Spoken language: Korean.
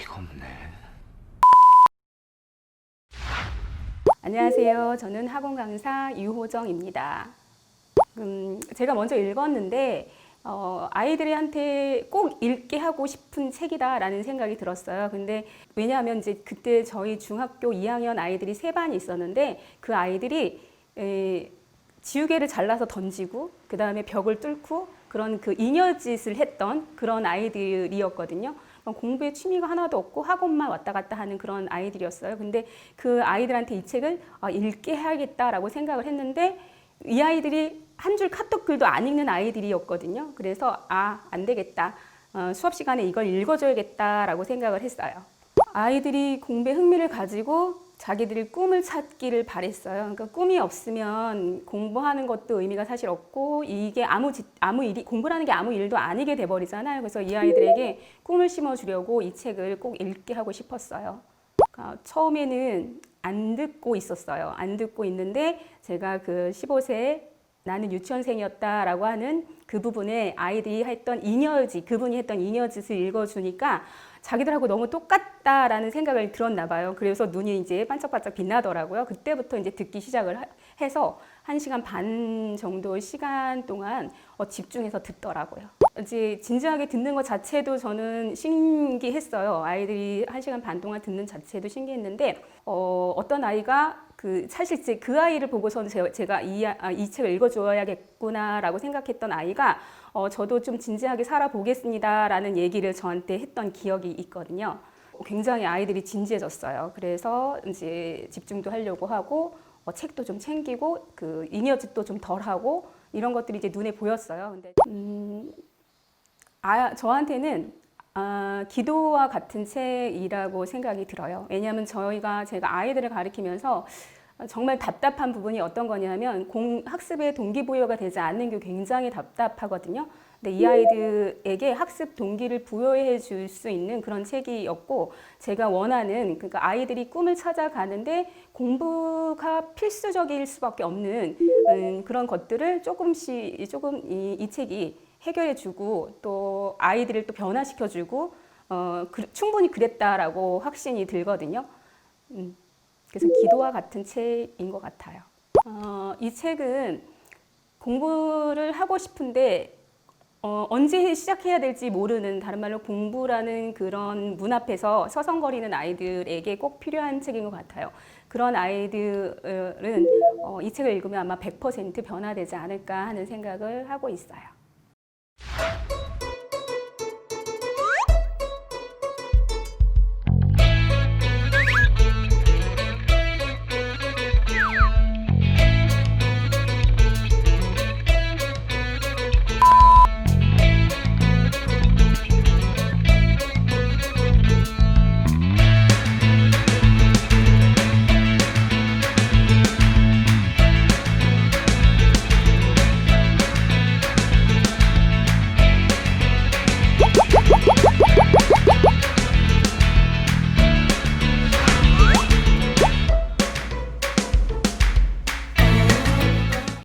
어이가 없네. 안녕하세요. 저는 학원 강사 유호정입니다. 음, 제가 먼저 읽었는데 어, 아이들한테 꼭 읽게 하고 싶은 책이다라는 생각이 들었어요. 근데 왜냐하면 이제 그때 저희 중학교 2학년 아이들이 세 반이 있었는데 그 아이들이 에, 지우개를 잘라서 던지고 그 다음에 벽을 뚫고 그런 그 잉여짓을 했던 그런 아이들이었거든요. 공부에 취미가 하나도 없고 학원만 왔다 갔다 하는 그런 아이들이었어요. 근데 그 아이들한테 이 책을 아, 읽게 해야겠다라고 생각을 했는데 이 아이들이 한 줄 카톡 글도 안 읽는 아이들이었거든요. 그래서 아, 안 되겠다. 어, 수업 시간에 이걸 읽어줘야겠다라고 생각을 했어요. 아이들이 공부에 흥미를 가지고 자기들이 꿈을 찾기를 바랬어요. 그러니까 꿈이 없으면 공부하는 것도 의미가 사실 없고 이게 아무 지- 아무 일이 공부라는 게 아무 일도 아니게 돼 버리잖아요. 그래서 이 아이들에게 꿈을 심어 주려고 이 책을 꼭 읽게 하고 싶었어요. 그러니까 처음에는 안 듣고 있었어요. 안 듣고 있는데 제가 그 15세 나는 유치원생이었다라고 하는 그 부분에 아이들이 했던 잉여짓, 그분이 했던 잉여짓을 읽어주니까 자기들하고 너무 똑같다라는 생각을 들었나 봐요. 그래서 눈이 이제 반짝반짝 빛나더라고요. 그때부터 이제 듣기 시작을 하- 해서 한 시간 반 정도 시간 동안 어, 집중해서 듣더라고요. 이제 진지하게 듣는 것 자체도 저는 신기했어요. 아이들이 한 시간 반 동안 듣는 자체도 신기했는데 어, 어떤 아이가 그 사실 그 아이를 보고서는 제- 제가 이, 아, 이 책을 읽어줘야겠구나라고 생각했던 아이가 어, 저도 좀 진지하게 살아보겠습니다라는 얘기를 저한테 했던 기억이 있거든요. 굉장히 아이들이 진지해졌어요. 그래서 이제 집중도 하려고 하고 어, 책도 좀 챙기고 그 잉여짓도 좀 덜하고 이런 것들이 이제 눈에 보였어요. 근데 음, 아, 저한테는 아, 기도와 같은 책이라고 생각이 들어요. 왜냐하면 저희가 제가 아이들을 가르치면서 정말 답답한 부분이 어떤 거냐면 공, 학습의 동기부여가 되지 않는 게 굉장히 답답하거든요. 근데 이 아이들에게 학습 동기를 부여해 줄 수 있는 그런 책이었고 제가 원하는 그러니까 아이들이 꿈을 찾아가는데 공부가 필수적일 수밖에 없는 음, 그런 것들을 조금씩 조금 이, 이 책이 해결해 주고 또 아이들을 또 변화시켜 주고 어, 그, 충분히 그랬다라고 확신이 들거든요. 음, 그래서 기도와 같은 책인 것 같아요. 어, 이 책은 공부를 하고 싶은데 어, 언제 시작해야 될지 모르는 다른 말로 공부라는 그런 문 앞에서 서성거리는 아이들에게 꼭 필요한 책인 것 같아요. 그런 아이들은 어, 이 책을 읽으면 아마 100% 변화되지 않을까 하는 생각을 하고 있어요.